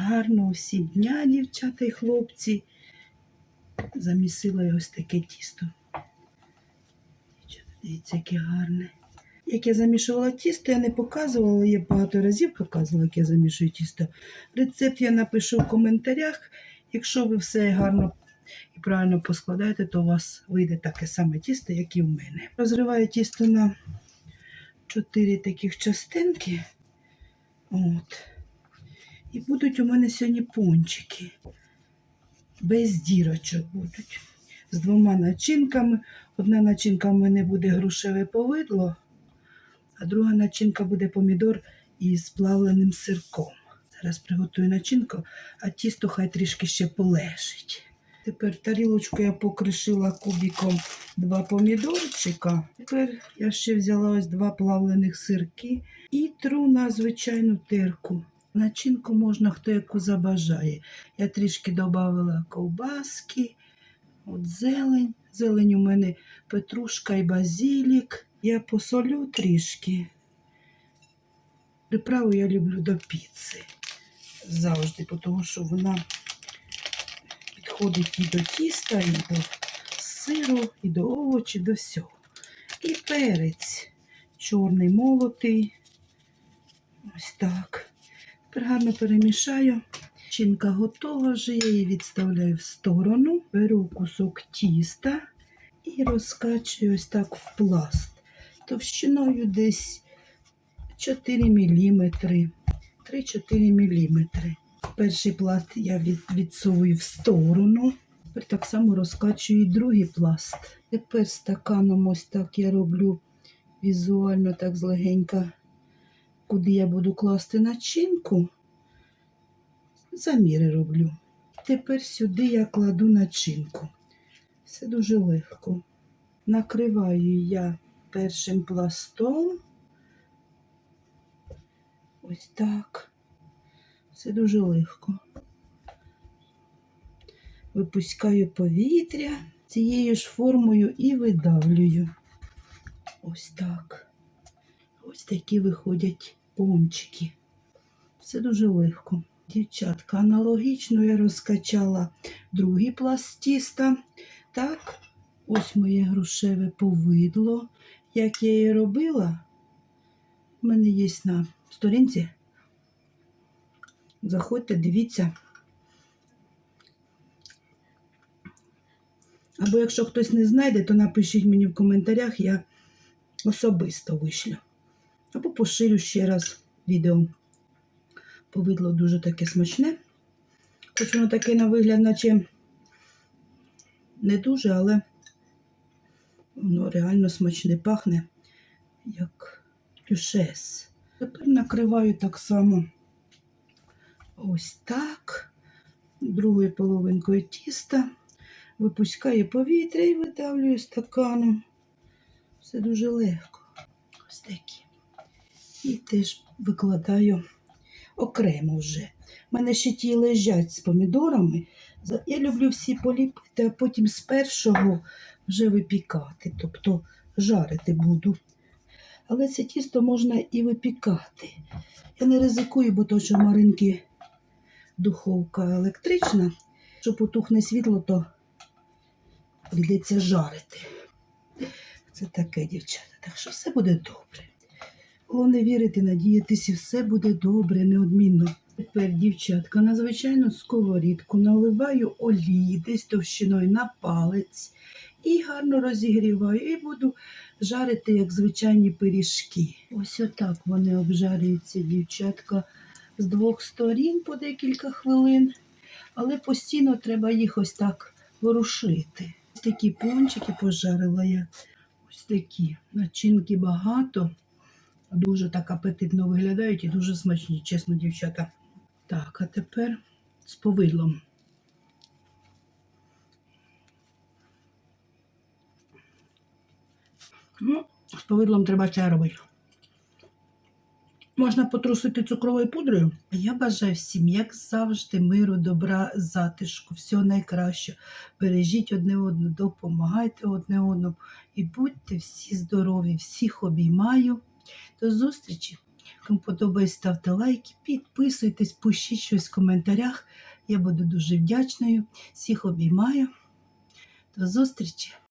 гарно усім дня, дівчата і хлопці. Замісила я ось таке тісто. Дівчата, Дивіться, яке гарне. Як я замішувала тісто, я не показувала, я багато разів показувала, як я замішую тісто. Рецепт я напишу в коментарях. Якщо ви все гарно і правильно поскладаєте, то у вас вийде таке саме тісто, як і в мене. Розриваю тісто на чотири таких частинки. От. І будуть у мене сьогодні пончики. Без дірочок будуть. З двома начинками. Одна начинка в мене буде грушеве повидло, а друга начинка буде помідор із плавленим сирком. Зараз приготую начинку, а тісто хай трішки ще полежить. Тепер тарілочку я покришила кубиком два помідорчика. Тепер я ще взяла ось два плавлених сирки і тру на звичайну терку. Начинку можна хто яку забажає. Я трішки додала ковбаски, от зелень. Зелень у мене петрушка і базилік. Я посолю трішки. Приправу я люблю до піци завжди, тому що вона підходить і до тіста, і до сиру, і до овочів, до всього. І перець чорний молотий. Ось так. Гарно перемішаю. Чинка готова вже, я її відставляю в сторону, беру кусок тіста і розкачую ось так в пласт. Товщиною десь 4 мм. 3-4 мм. Перший пласт я відсовую в сторону. Тепер так само розкачую і другий пласт. Тепер стаканом ось так я роблю візуально так злегенька, куди я буду класти начинку. Заміри роблю. Тепер сюди я кладу начинку. Все дуже легко. Накриваю я першим пластом. Ось так. Все дуже легко. Випускаю повітря цією ж формою і видавлюю. Ось так. Ось такі виходять пончики. Все дуже легко. Дівчатка, аналогічно я розкачала другий пласт тіста. Так, ось моє грушеве повидло. Як я її робила, в мене є на сторінці. Заходьте, дивіться. Або якщо хтось не знайде, то напишіть мені в коментарях, я особисто вишлю. Або поширю ще раз відео. Повидло дуже таке смачне. Хоч воно таке на вигляд, наче не дуже, але воно реально смачне пахне, як тюшес. Тепер накриваю так само ось так, другою половинкою тіста, випускаю повітря і видавлюю стаканом. Все дуже легко. Ось такі. І теж викладаю окремо вже. У мене ще ті лежать з помідорами. Я люблю всі поліпити, а потім з першого вже випікати, тобто жарити буду. Але це тісто можна і випікати. Я не ризикую, бо то, що Маринки духовка електрична. Що потухне світло, то прийдеться жарити. Це таке, дівчата. Так що все буде добре. Головне вірити, надіятися, все буде добре, неодмінно. Тепер, дівчатка, на звичайну сковорідку наливаю олії десь товщиною на палець і гарно розігріваю. І буду жарити, як звичайні пиріжки. Ось отак вони обжарюються, дівчатка, з двох сторін по декілька хвилин. Але постійно треба їх ось так ворушити. Ось такі пончики пожарила я. Ось такі начинки багато. Дуже так апетитно виглядають і дуже смачні, чесно, дівчата. Так, а тепер з повидлом. Ну, з повидлом треба чай робити. Можна потрусити цукровою пудрою. Я бажаю всім, як завжди, миру, добра, затишку, всього найкращого. Бережіть одне одного, допомагайте одне одному і будьте всі здорові, всіх обіймаю. До зустрічі! Кому подобається, ставте лайки, підписуйтесь, пишіть щось в коментарях. Я буду дуже вдячною. Всіх обіймаю. До зустрічі!